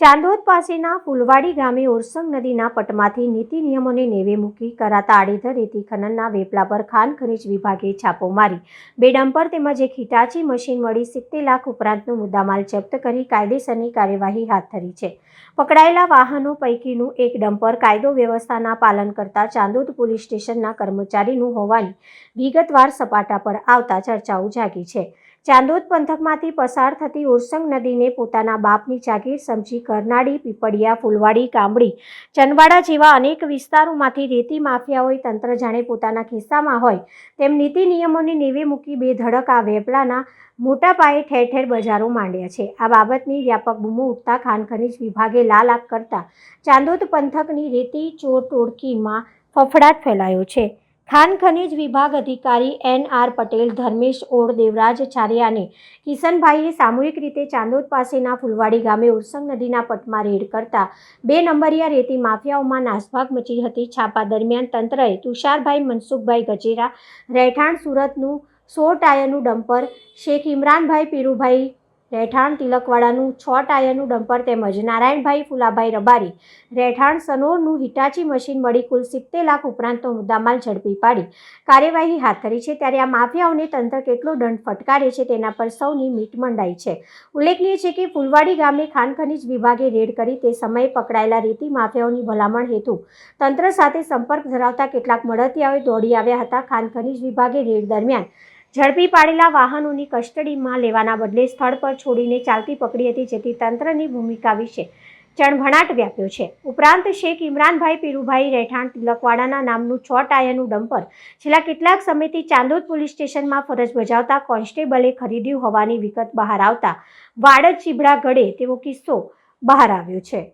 ચાંદોદ પાસેના ફુલવાડી ગામે ઓરસંગ નદીના પટમાંથી નીતિ નિયમોને નેવે મૂકી કરાતા આડેધર રેતી ખનનના વેપલા પર ખાન ખનીજ વિભાગે છાપો મારી. બે ડમ્પર તેમજ એક હિટાચી મશીન મળી સિત્તેર લાખ ઉપરાંતનો મુદ્દામાલ જપ્ત કરી કાયદેસરની કાર્યવાહી હાથ ધરી છે. પકડાયેલા વાહનો પૈકીનું એક ડમ્પર કાયદો વ્યવસ્થાના પાલન કરતા ચાંદોદ પોલીસ સ્ટેશનના કર્મચારીનું હોવાની વિગતવાર સપાટા પર આવતા ચર્ચાઓ જાગી છે. ચાંદોદ પંથકમાંથી પસાર થતી ઉરસંગ નદીને પોતાના બાપની જાગીર સમજી કરનાળી પીપળિયા, ફૂલવાડી કાંબળી ચનવાડા જેવા અનેક વિસ્તારોમાંથી રેતી માફિયાઓએ તંત્ર જાણે પોતાના ખિસ્સામાં હોય તેમ નીતિ નિયમોને નેવે મૂકી બે ધડક આ વેપલાના મોટા પાયે ઠેર ઠેર બજારો માંડ્યા છે. આ બાબતની વ્યાપક બૂમો ઉઠતા ખાન ખનીજ વિભાગે લાલ આગ કરતા ચાંદોદ પંથકની રેતી ચોર ટોળકીમાં ફફડાટ ફેલાયો છે. ખાન ખનીજ વિભાગ અધિકારી એન આર પટેલ, ધર્મેશ ઓળ દેવરાજ ચારિયા અને કિશનભાઈએ સામૂહિક રીતે ચાંદોદ પાસેના ફુલવાડી ગામે ઉરસંગ નદીના પટમાં રેડ કરતા બે નંબરિયા રેતી માફિયાઓમાં નાસભાગ મચી હતી. છાપા દરમિયાન તંત્રએ તુષારભાઈ, મનસુખભાઈ ગજેરા, રહેઠાણ સુરતનું સો ટાયરનું ડમ્પર, શેખ ઇમરાનભાઈ પીરુભાઈ રહેઠાણ તિલકવાડાનું છ ટાયરનું ડમ્પર તેમજ નારાયણભાઈ ફુલાભાઈ રબારી રહેઠાણ સનોરનું હિટાચી મશીન મળી કુલ સિત્તેર લાખ ઉપરાંતનો મુદ્દામાલ ઝડપી પાડી. કાર્યવાહી હાથ ધરી છે ત્યારે આ માફિયાઓને તંત્ર કેટલો દંડ ફટકારે છે તેના પર સૌની મીટ મંડાઈ છે. ઉલ્લેખનીય છે કે ફુલવાડી ગામે ખાન ખનીજ વિભાગે રેડ કરી તે સમયે પકડાયેલા રેતી માફિયાઓની ભલામણ હેતુ તંત્ર સાથે સંપર્ક ધરાવતા કેટલાક મળતિયાઓએ દોડી આવ્યા હતા. ખાન ખનીજ વિભાગે રેડ દરમિયાન ઝડપી પાડેલા વાહનોની કસ્ટડીમાં લેવાના બદલે સ્થળ પર છોડીને ચાલતી પકડી હતી, જેથી તંત્રની ભૂમિકા વિશે ચણભણાટ વ્યાપ્યો છે. ઉપરાંત શેખ ઇમરાનભાઈ પીરુભાઈ રહેઠાણ તિલકવાડાના નામનું છ ટાયરનું ડમ્પર છેલ્લા કેટલાક સમયથી ચાંદોદ પોલીસ સ્ટેશનમાં ફરજ બજાવતા કોન્સ્ટેબલે ખરીદ્યું હોવાની વિગત બહાર આવતા વાડજ ચીબડા ગળે તેવો કિસ્સો બહાર આવ્યો છે.